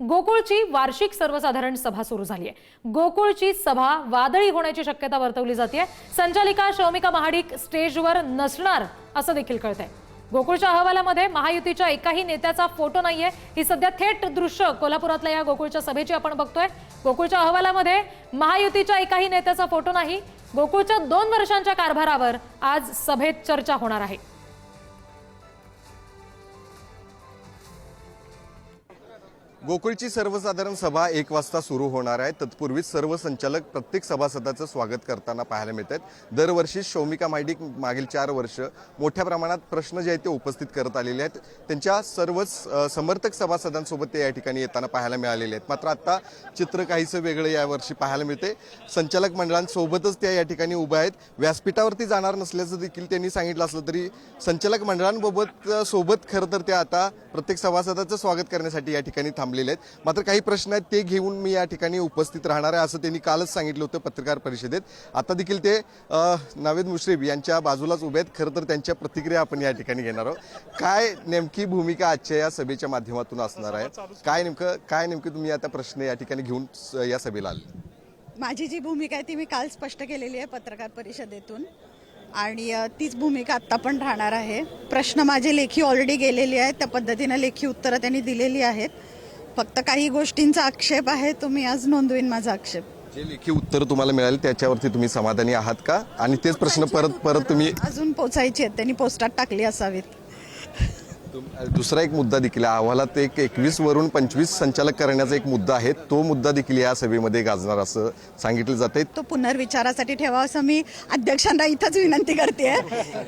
गोकुळची वार्षिक सर्वसाधारण सभा सुरू झाली आहे गोकुळची सभा वादळी होण्याची शक्यता वर्तवली जाते संचालिका शौमिका महाडिक स्टेजवर नसणार असं देखील कळतंय. गोकुळच्या अहवालामध्ये महायुतीच्या एकाही नेत्याचा फोटो नाहीये. ही सध्या थेट दृश्य कोल्हापुरातल्या या गोकुळच्या सभेची आपण बघतोय. गोकुळच्या अहवालामध्ये महायुतीच्या एकाही नेत्याचा फोटो नाही. गोकुळच्या दोन वर्षांच्या कारभारावर आज सभेत चर्चा होणार आहे. गोकुळची सर्वसाधारण सभा एक वाजता सुरू होणार आहे. तत्पूर्वीच सर्व संचालक प्रत्येक सभासदाचं स्वागत करताना पाहायला मिळत आहेत दरवर्षी शौमिका मायडिक मागील चार वर्ष मोठ्या प्रमाणात प्रश्न जे आहेत ते उपस्थित करत आलेले आहेत. त्यांच्या सर्वच समर्थक सभासदांसोबत ते या ठिकाणी येताना पाहायला मिळालेले आहेत. मात्र आत्ता चित्र काहीसं वेगळं यावर्षी पाहायला मिळते संचालक मंडळांसोबतच त्या या ठिकाणी उभ्या आहेत. व्यासपीठावरती जाणार नसल्याचं देखील त्यांनी सांगितलं असलं तरी संचालक मंडळांबाबत सोबत खरं तर त्या आता प्रत्येक सभासदाचं स्वागत करण्यासाठी या ठिकाणी थांबलेले आहेत. मात्र काही प्रश्न आहेत ते घेऊन मी या ठिकाणी उपस्थित राहणार आहे असं त्यांनी कालच सांगितलं होतं पत्रकार परिषदेत. आता देखील ते नावेद मुश्रीफ यांच्या बाजूलाच उभे आहेत. खरं तर त्यांच्या प्रतिक्रिया आपण या ठिकाणी घेणार आहोत. काय नेमकी भूमिका आजच्या या सभेच्या माध्यमातून असणार आहे? काय नेमकं काय नेमकं तुम्ही आता प्रश्न या ठिकाणी घेऊन या सभेला आले? माझी जी भूमिका आहे ती मी काल स्पष्ट केलेली आहे पत्रकार परिषदेतून. आणि तीच भूमिका आत्ता पण राहणार आहे. प्रश्न माझे लेखी ऑलरेडी गेलेले आहेत. त्या पद्धतीनं लेखी उत्तरं त्यांनी दिलेली आहेत. फक्त काही गोष्टींचा आक्षेप आहे तो मी आज नोंदवीन माझा आक्षेप. जे लेखी उत्तर तुम्हाला मिळाले त्याच्यावरती तुम्ही समाधानी आहात का? आणि तेच प्रश्न परत परत तुम्ही अजून पोचायची आहेत त्यांनी पोस्टात टाकली असावीत. दुसरा एक मुद्दा देखील. अहवालात एक एकवीस वरून पंचवीस संचालक करण्याचा एक मुद्दा आहे. तो मुद्दा देखील या सभेमध्ये गाजणार असं सांगितलं जाते तो पुनर्विचारासाठी ठेवा असं मी अध्यक्षांना इथंच विनंती करते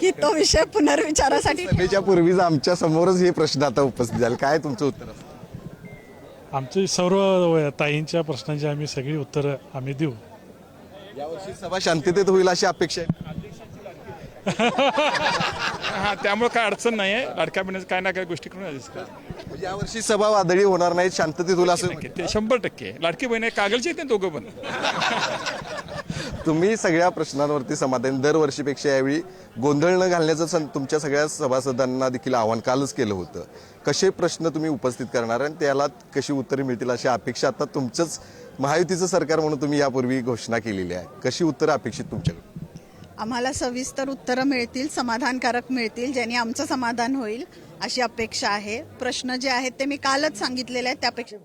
की तो विषय पुनर्विचारासाठी सभेच्या पूर्वीच आमच्या समोरच हे प्रश्न आता उपस्थित झाले. काय तुमचं उत्तर? आमची सर्व ताईंच्या प्रश्नांची आम्ही सगळी उत्तरं आम्ही देऊ. यावर्षी सभा शांततेत होईल अशी अपेक्षा आहे. हा त्यामुळे काय अडचण नाही आहे लाडक्या बहिणीचं काय ना काय गोष्टी करून. म्हणजे यावर्षी सभा वादळी होणार नाही शांततेत होईल असं ते शंभर टक्के. लाडकी बहीण आहे कागलची आहेत ना दोघं पण. तुम्ही सगळ्या प्रश्नांवरती समाधान दरवर्षीपेक्षा यावेळी गोंधळ न घालण्याचं सं- तुमच्या सगळ्या सभासदांना देखील आव्हान कालच केलं होतं. कसे प्रश्न तुम्ही उपस्थित करणार आणि त्याला कशी उत्तरे मिळतील अशी अपेक्षा आता तुमचंच महायुतीचं सरकार म्हणून तुम्ही यापूर्वी घोषणा केलेली आहे. कशी उत्तरं अपेक्षित तुमच्याकडे आम्हाला सविस्तर उत्तरं मिळतील समाधानकारक मिळतील ज्यांनी आमचं समाधान होईल अशी अपेक्षा आहे. प्रश्न जे आहेत ते मी कालच सांगितलेले आहेत त्यापेक्षा